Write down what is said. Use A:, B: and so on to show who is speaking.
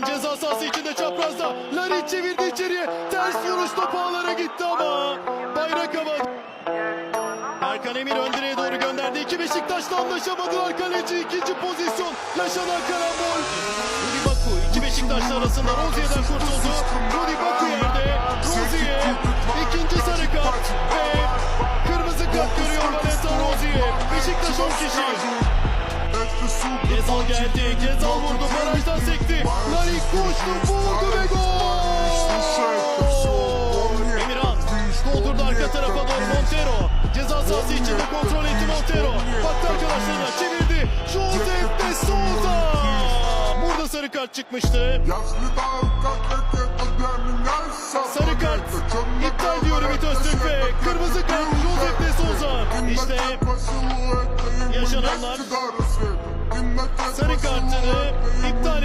A: Larin ceza sahası içinde çaprazda. Larin çevirdi içeriye. Ters vuruş top ağlara gitti ama. Bayrak havada. Erkan Emir ön direğe doğru gönderdi. İki Beşiktaş'la anlaşamadılar. Kaleci ikinci pozisyon. Yaşanan karambol. Rudi Baku iki Beşiktaşlı arasında Rozier'den kurtuldu. Rudi Baku yerde. Rozier ikinci sarı kart ve kırmızı kart görüyor Valentin Rozier. Beşiktaş 10 kişi. Gezal geldi. Gezal vurdu. Barajdan sekti. Larin koştu. Vurdu ve gol. Emirhan doldurdu arka tarafa doğru Montero. Ceza sahası içinde kontrol etti Montero. Baktı arkadaşlarına çevirdi. Josep de Souza. Burada sarı kart çıkmıştı.
B: Sarı kart iptal diyor Ümit Öztürk ve kırmızı kart Josep de Souza.
A: İşte
B: yaşananlar
A: Sarı kartını iptal